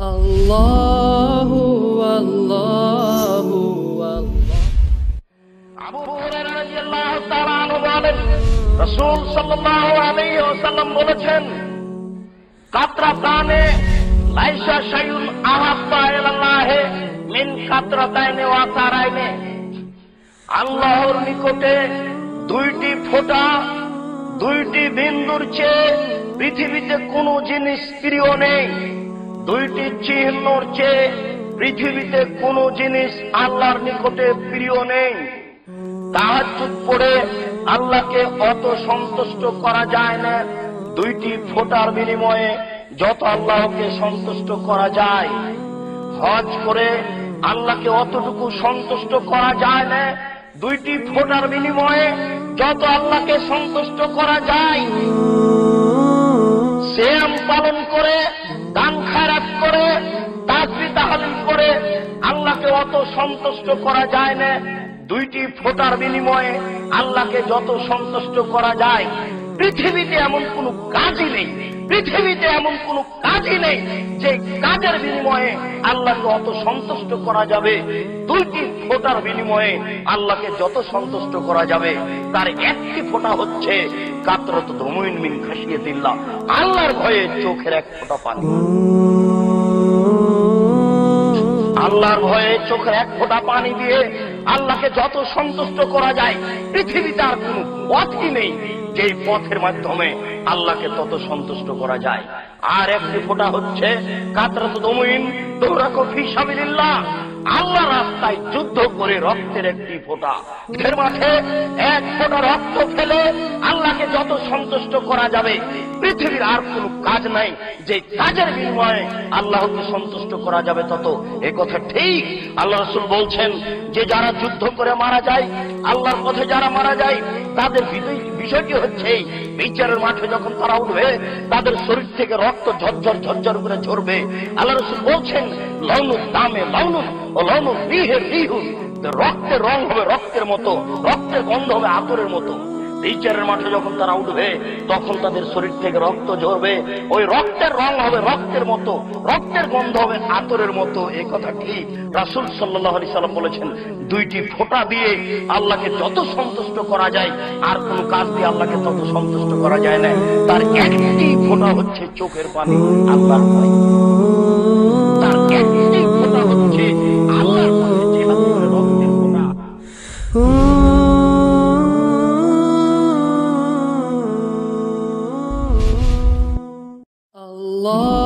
আল্লাহু আল্লাহু আল্লাহ আবু হুরায়রা রাদিয়াল্লাহু তাআলা আনহু বলেন রাসূল সাল্লাল্লাহু আলাইহি ওয়াসাল্লাম বলেছেন কাতরা প্রাণে লাইসা শাইউন আহাব্বা ইলাল্লাহি মিন কাতরাতাইনে ওয়া তারাইনে আল্লাহর নিকটে দুইটি ফোঁটা দুইটি বিন্দুর চেয়ে পৃথিবীতে কোনো জিনিস প্রিয় নেই দুইটি চিহ্নর চেয়ে পৃথিবীতে কোনো জিনিস আল্লাহর নিকটে প্রিয় নেই। তাহাজুদ পড়ে আল্লাহকে অত সন্তুষ্ট করা যায় না। দুইটি ফোটার বিনিময়ে যত আল্লাহকে সন্তুষ্ট করা যায়, হজ করে আল্লাহকে অতটুকু সন্তুষ্ট করা যায় না। দুইটি ফোটার বিনিময়ে যত আল্লাহকে সন্তুষ্ট করা যায় অত সন্তুষ্ট করা যায় না, দুইটি ফোটার বিনিময়ে আল্লাহকে যত সন্তুষ্ট করা যায়, পৃথিবীতে এমন কোন কাজই নেই, পৃথিবীতে এমন কোন কাজই নেই যে কাজের বিনিময়ে আল্লাহকে অত সন্তুষ্ট করা যাবে। দুইটি ফোটার বিনিময়ে আল্লাহকে যত সন্তুষ্ট করা যাবে, তার একটি ফোটা হচ্ছে কাতরত ধমইন মিন খাসিয়ে দিল্লা আল্লাহর ভয়ে চোখের এক ফোটা পানি। আল্লাহর ভয়ে চোখের এক ফোঁটা পানি দিয়ে আল্লাহকে যত সন্তুষ্ট করা যায়, পৃথিবীতে আর কোন পথই নেই। যে পথের মাধ্যমে আল্লাহকে তত সন্তুষ্ট করা যায়। আর একটি ফোঁটা হচ্ছে কাতরাত দমইন দৌড়াকো ফিসাবিল্লাহ আল্লাহ রাস্তায় যুদ্ধ করে রক্তের একটি ফোঁটা। মাঠে এক ফোঁটা রক্ত ফেলে আল্লাহকে যত সন্তুষ্ট করা যাবে পৃথিবীর আর কোন কাজ নাই। যে কাজের বিনিময়ে আল্লাহকে সন্তুষ্ট করা যাবে তত এ কথা ঠিক। আল্লাহ রসুল বলছেন, যে যারা যুদ্ধ করে মারা যায়, আল্লাহর পথে যারা মারা যায়, তাদের বিষয়টি হচ্ছে বিচারের মাঠে যখন তারা উঠবে, তাদের শরীর থেকে রক্ত ঝরঝর ঝরঝর করে ঝরবে। আল্লাহ রসুল বলছেন লৌনুর দামে লৌনুন ও লৌনুর রিহে রিহুন রক্তের রং হবে রক্তের মতো, রক্তের গন্ধ হবে আতরের মতো। বিচারের মাঠে যখন তারা উঠবে, তখন তাদের শরীর থেকে রক্ত ঝরবে। ওই রক্তের রং হবে রক্তের মতো, রক্তের গন্ধ হবে আতরের মতো। এ কথা ঠিক রাসুল সাল্লাহ আলি সাল্লাম বলেছেন, দুইটি ফোঁটা দিয়ে আল্লাহকে যত সন্তুষ্ট করা যায়, আর কোন কাজ দিয়ে আল্লাহকে তত সন্তুষ্ট করা যায় না। তার একটি ফোঁটা হচ্ছে চোখের পানি আল্লাহ Lord.